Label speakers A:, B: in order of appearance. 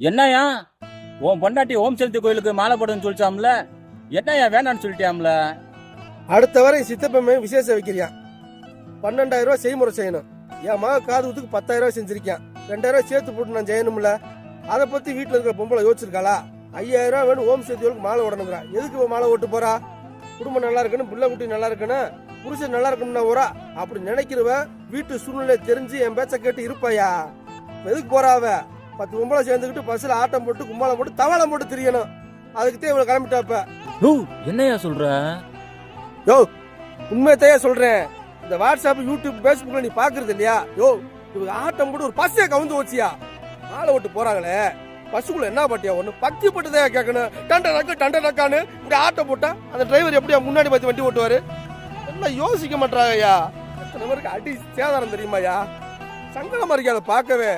A: என்னையா உன் பொண்டாட்டி ஓம் சக்தி கோயிலுக்கு மாலை போடுன்னு சொல்லிச்சாம்ல? என்னையா வேணான்னு சொல்லிட்டியாம்ல?
B: அடுத்த வரை சித்தப்பமே விசேஷம் வைக்கிறியா? பன்னெண்டாயிரம் ரூபாய் செய்முறை செய்யணும். என் மக காது ஊத்துக்கு பத்தாயிரம் ரூபாய் செஞ்சிருக்கேன் ரெண்டாயிரம் ரூபாய் சேர்த்து போட்டு நான் செய்யணும்ல? அதை பத்தி வீட்டுல இருக்கிற பொம்பளை யோசிச்சிருக்காளா? ஐயாயிரம் ரூபாய் வேணும் ஓம் சக்திகளுக்கு மாலை ஓடணுங்கிறா எதுக்கு மாலை ஓட்டு போறா? குடும்பம் நல்லா இருக்கணும் பிள்ளை குட்டி நல்லா இருக்கணும் புருஷன் நல்லா இருக்கணும்னா ஓரா அப்படி நினைக்கிறவன் வீட்டு சூழ்நிலை தெரிஞ்சு என் பேச்ச கேட்டு இருப்பாயா? எதுக்கு போறா பத்து பொம்பளை சேர்ந்துக்கிட்டு பஸ்ல ஆட்டம் போட்டு கும்மாளம் போட்டு தவாளம் போட்டு திரியணும். அதுக்கு தான் இவ்வளவு கிளம்பிட்டாப்ப.
A: யோ என்னையா சொல்ற?
B: யோ உண்மையத்தையே சொல்றேன். இந்த வாட்ஸ்அப் யூடியூப் ஃபேஸ்புக்ல நீ பாக்குறது இல்லையா? யோ இவங்க ஆட்டம் போட்டு ஒரு பஸ்ஸே கவுந்து வச்சியா ஆளை விட்டு போறாங்களே. பஸ்ஸுக்குள்ள என்ன பாட்டியா? ஒண்ணு பத்தி பட்டுதே கேட்கணும்? டண்ட நக்கு டண்ட நக்கான்னு இப்படி ஆட்டம் போட்டா அந்த டிரைவர் எப்படியா முன்னாடி பார்த்து வண்டி ஓட்டுவாரு? எல்லாம் யோசிக்க மாட்டாங்கய்யா எத்தனை பேருக்கு அடி சேதாரம் தெரியுமாயா சங்கடமா இருக்கு அதை பார்க்கவே.